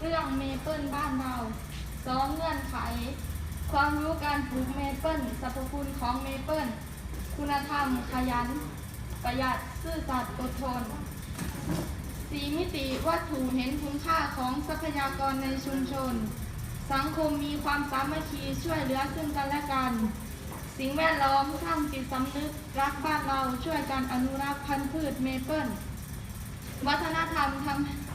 เรื่องเมเปิลบ้านเราสองเงื่อนไข ความรู้การปลูกเมเปิลสรรพคุณของเมเปิลคุณธรรมขยัน ประหยัดซื่อสัตย์อดทนสีมิติวัตถุเห็นคุณค่าของทรัพยากรในชุมชน สังคมมีความสามัคคีช่วยเหลือซึ่งกันและกัน สิ่งแวดล้อมสร้างจิตสำนึกรักบ้านเราช่วยกันอนุรักษ์พันธุ์พืชเมเปิลวัฒนธรรมทำ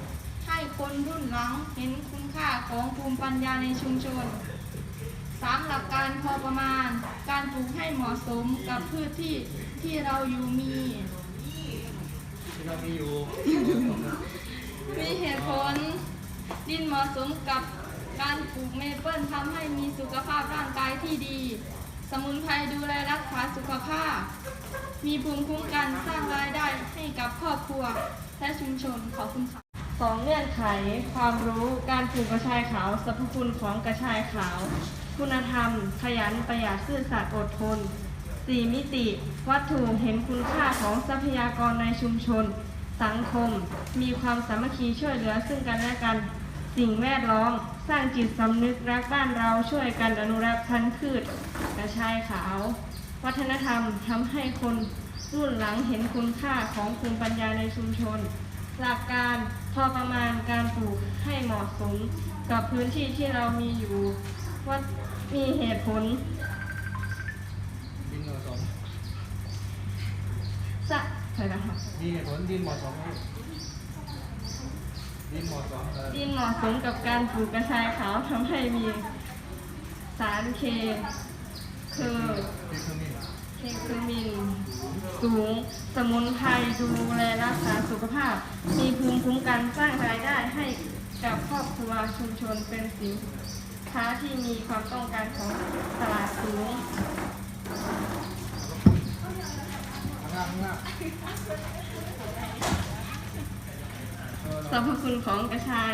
คนรุ่นหลังเห็นคุณค่าของภูมิปัญญาในชุมชนสามหลักการพอประมาณ การปลูกให้เหมาะสมกับพืชที่ที่เราอยู่มีที่เรามีอยู่ มีเหตุผล ดินเหมาะสมกับการปลูกเมเปิลทำให้มีสุขภาพร่างกายที่ดี สมุนไพรดูแลรักษาสุขภาพ มีภูมิคุ้มกันสร้างรายได้ให้กับครอบครัวและชุมชนขอบคุณค่ะ สองเงื่อนไข ความรู้การปลูกกระชายขาวสรรพคุณของกระชายขาว คุณธรรม ขยันประหยัดซื่อสัตย์อดทนสี่มิติ วัตถุเห็นคุณค่าของทรัพยากรในชุมชน สังคม มีความสามัคคีช่วยเหลือซึ่งกันและกัน สิ่งแวดล้อม สร้างจิตสำนึกรักบ้านเราช่วยกันอนุรักษ์พันธุ์พืชกระชายขาว วัฒนธรรมทำให้คนรุ่นหลังเห็นคุณค่าของภูมิปัญญาในชุมชน หลักการ พอประมาณการปลูกให้เหมาะสมกับพื้นที่ที่เรามีอยู่ว่ามีเหตุผลดินเหมาะสมจะใช่นะคะมีเหตุผลดินเหมาะสมไหมดินเหมาะสมเออดินเหมาะสมกับการปลูกกระชายขาวทำให้มีสารเคคือคือคือมีเคคือมิน สูง สมุนไพรดูแลรักษาสุขภาพ มีภูมิคุ้มกันสร้างรายได้ให้กับครอบครัวชุมชนเป็นสินค้าที่มีความต้องการของตลาดสูงสรรพคุณของกระชาย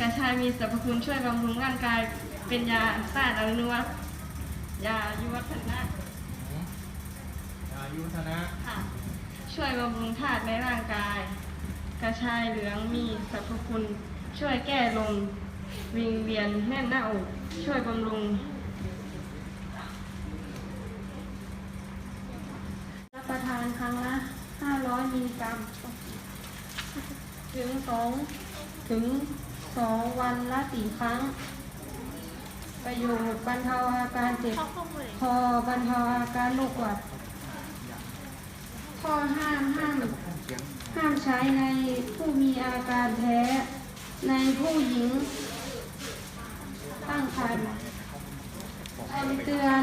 กระชายมีสรรพคุณช่วยบำรุงร่างกาย เป็นยาต้านอนุวัตยายุวัฒนะ อายุธนะค่ะ ช่วยบำรุงธาตุในร่างกาย กระชายเหลืองมีสรรพคุณ ช่วยแก้ลมวิงเวียนแน่นหน้าอกช่วยบำรุง รับประทานครั้งละ 500 มิลลิกรัม ถึงสองถึงสองวันละสี่ครั้ง ประโยชน์บรรเทาอาการเจ็บคอบรรเทาอาการโรคหวัด ข้อห้ามห้ามห้ามใช้ในผู้มีอาการแพ้ในผู้หญิงตั้งครรภ์คำเตือน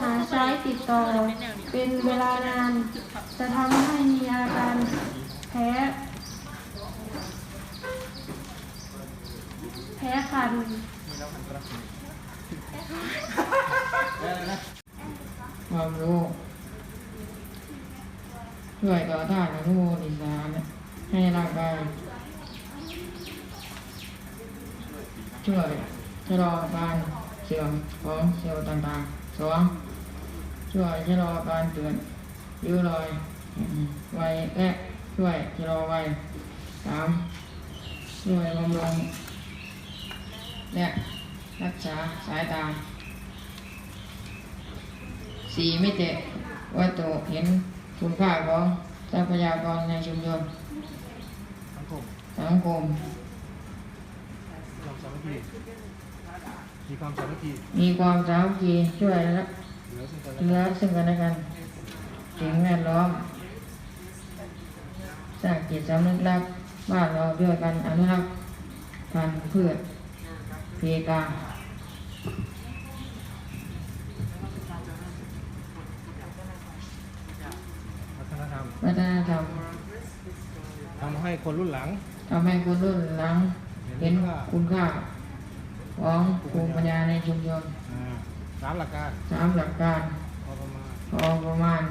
หาใช้ติดต่อ เป็นเวลานาน จะทำให้มีอาการแพ้แพ้คันแล้วนะความรู้ ช่วยต่อต้านอนุมูลอิสระให้ร่างกายช่วยชะลอการเสื่อมของเซลล์ต่างๆสองช่วยชะลอการเกิดริ้วรอยไวและช่วยชะลอไวสามช่วยบำรุงและรักษาสายตาสี่ไมิติวัตถุเห็น คุณค่าของทรัพยากรในชุมชนสังคมสังคมความสามัคคีมีความสามัคคีมีความสามัคคีช่วยและเหลือซึ่งกันเหลืและอซึ่งกันและกันสิ่งแวดล้อมสร้างจิตสำนึกรักบ้านเราด้วยกันอนุรักษ์พันธุ์พืชเพกา วัฒนธรรม วัฒนธรรมทำให้คนรุ่นหลังทำให้คนรุ่นหลัง เห็นคุณค่าของภูมิปัญญาในชุมชนอ่าสามหลักการสามหลักการพอประมาณพอประมาณ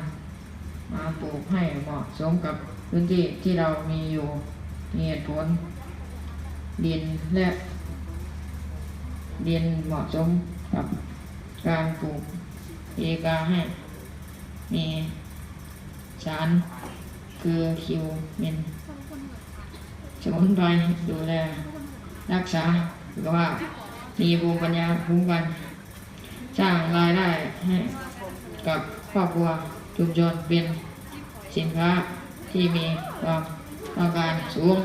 มาปลูกให้เหมาะสมกับพื้นที่ที่เรามีอยู่มีเหตุผลดินและดินเหมาะสมกับการปลูกเอกาให้มี สารคือคิวเมนสมุนไพรดูแลรักษาสุขภาพมีภูมิปัญญาคุ้มกันสร้างรายได้ให้กับครอบครัวชุมชนเป็นสินค้าที่มีความต้องการสูง